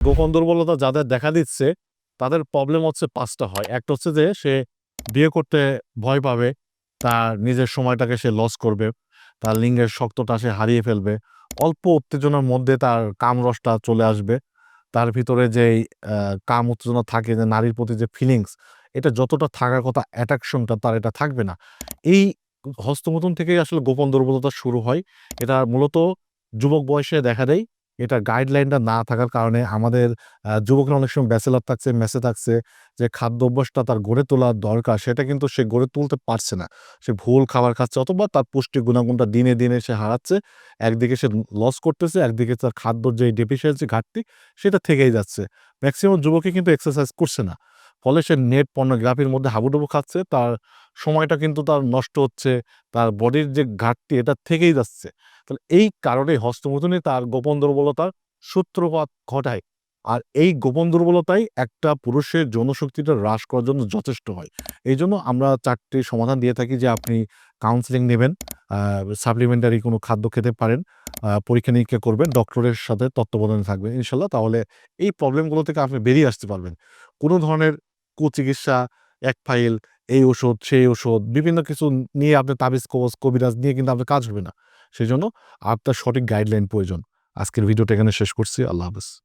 গোপন দুর্বলতা যাদের দেখা দিচ্ছে তাদের প্রবলেম হচ্ছে পাঁচটা হয়। একটা হচ্ছে যে সে বিয়ে করতে ভয় পাবে তার নিজের সময়টাকে সে লস করবে তার লিঙ্গের শক্তটা সে হারিয়ে ফেলবে অল্প উত্তেজনার মধ্যে তার কাম রসটা চলে আসবে তার ভিতরে আহ, কাম উত্তেজনা থাকে যে নারীর প্রতি যে ফিলিংস এটা যতটা থাকার কথা অ্যাট্রাকশনটা তার এটা থাকবে না। এই হস্তমতন থেকেই আসলে গোপন দুর্বলতা শুরু হয়। এটা মূলত যুবক বয়সে দেখা দেয় এটা গাইডলাইনটা না থাকার কারণে আমাদের যুবকরা অনেক সময় ব্যাচেলার থাকছে মেসে থাকছে, যে খাদ্য অভ্যাসটা তার গড়ে তোলার দরকার, সেটা কিন্তু সে গড়ে তুলতে পারছে না। সে ভুল খাবার খাচ্ছে অথবা তার পুষ্টি গুণাগুণটা দিনে দিনে সে হারাচ্ছে, একদিকে সে লস করতেছে, একদিকে তার খাদ্যর যে ডেফিসিয়েন্সি ঘাটতি, সেটা থেকেই যাচ্ছে। ম্যাক্সিমাম যুবকই কিন্তু এক্সারসাইজ করছে না। ফলে সে নেট পর্নোগ্রাফির মধ্যে হাবুডুবু খাচ্ছে, তার সময়টা কিন্তু তার নষ্ট হচ্ছে, তার বডির যে ঘাটতি এটা থেকেই যাচ্ছে। তাহলে এই কারণে হস্তমোদনে তার গোপন দুর্বলতার সূত্রপাত ঘটায়। আর এই গোপন দুর্বলতাই একটা পুরুষের যৌনশক্তিটা হ্রাস করার জন্য যথেষ্ট হয়। এই জন্য আমরা চারটি সমাধান দিয়ে থাকি যে আপনি কাউন্সিলিং নেবেন সাপ্লিমেন্টারি কোনো খাদ্য খেতে পারেন পরীক্ষা নিরীক্ষা করবেন ডক্টরের সাথে তত্ত্বাবধানে থাকবেন। ইনশাল্লাহ তাহলে এই প্রবলেমগুলো থেকে আপনি বেরিয়ে আসতে পারবেন। কোনো ধরনের কুচিকিৎসা, এক ফাইল, এই ওষুধ, সেই ওষুধ, বিভিন্ন কিছু নিয়ে আপনি তাবিজ কোচ কবিরাজ নিয়ে কিন্তু আপনার কাজ হবে না। সেই জন্য আপনার সঠিক গাইডলাইন প্রয়োজন। আজকের ভিডিওটা এখানে শেষ করছি। আল্লাহ হাফেজ।